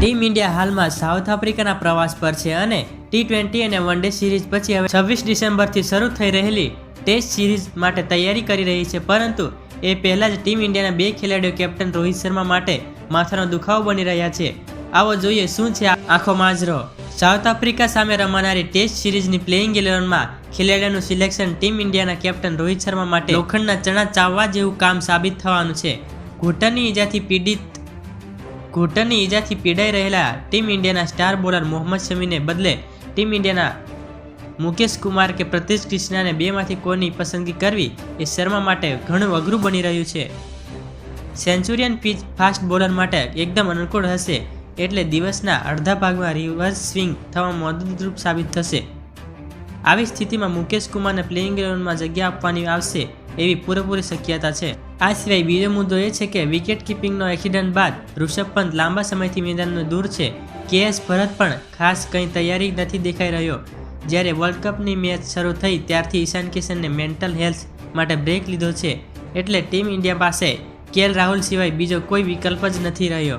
Team India હાલમાં south આફ્રિકાના પ્રવાસ પર છે અને ટી ટ્વેન્ટી અને વન ડે સિરીઝ પછી હવે છવ્વીસ ડિસેમ્બરથી શરૂ થઈ રહેલી ટેસ્ટ સિરીઝ માટે તૈયારી કરી રહી છે. પરંતુ એ પહેલાં જ ટીમ ઇન્ડિયાના બે ખેલાડીઓ કેપ્ટન રોહિત શર્મા માટે માથાનો દુખાવો બની રહ્યા છે. આવો જોઈએ શું છે આખો માજરો. સાઉથ આફ્રિકા સામે રમાનારી ટેસ્ટ સિરીઝની પ્લેઇંગ ઇલેવનમાં ખેલાડીઓનું સિલેક્શન ટીમ ઇન્ડિયાના કેપ્ટન રોહિત શર્મા માટે લોખંડના ચણા ચાવવા જેવું કામ સાબિત થવાનું છે. ઘૂંટણની ઈજાથી પીડિત ઘૂંટણની ઈજાથી પીડાઈ રહેલા ટીમ ઇન્ડિયાના સ્ટાર બોલર મોહમ્મદ શમીને બદલે ટીમ ઇન્ડિયાના મુકેશ કુમાર કે પ્રતિશ ક્રિષ્નાને બેમાંથી કોની પસંદગી કરવી એ શર્મા માટે ઘણું અઘરું બની રહ્યું છે. સેન્ચુરિયન પીચ ફાસ્ટ બોલર માટે એકદમ અનુકૂળ હશે એટલે દિવસના અડધા ભાગમાં રિવર્સ સ્વિંગ થવા મદદરૂપ સાબિત થશે. આવી સ્થિતિમાં મુકેશ કુમારને પ્લેઇંગ ઇલેવનમાં જગ્યા આપવાની આવશે. એવી પૂરેપૂરી શક્યતા છે. આ સિવાય બીજો મુદ્દો એ છે કે વિકેટ કીપિંગનો એક્સિડન્ટ બાદ ઋષભ પંત લાંબા સમયથી મેદાનનું દૂર છે. કેએસ ભરત પણ ખાસ કંઈ તૈયારી નથી દેખાઈ રહ્યો. જ્યારે વર્લ્ડ કપની મેચ શરૂ થઈ ત્યારથી ઈશાન કિશનને મેન્ટલ હેલ્થ માટે બ્રેક લીધો છે. એટલે ટીમ ઇન્ડિયા પાસે કેએલ રાહુલ સિવાય બીજો કોઈ વિકલ્પ જ નથી રહ્યો.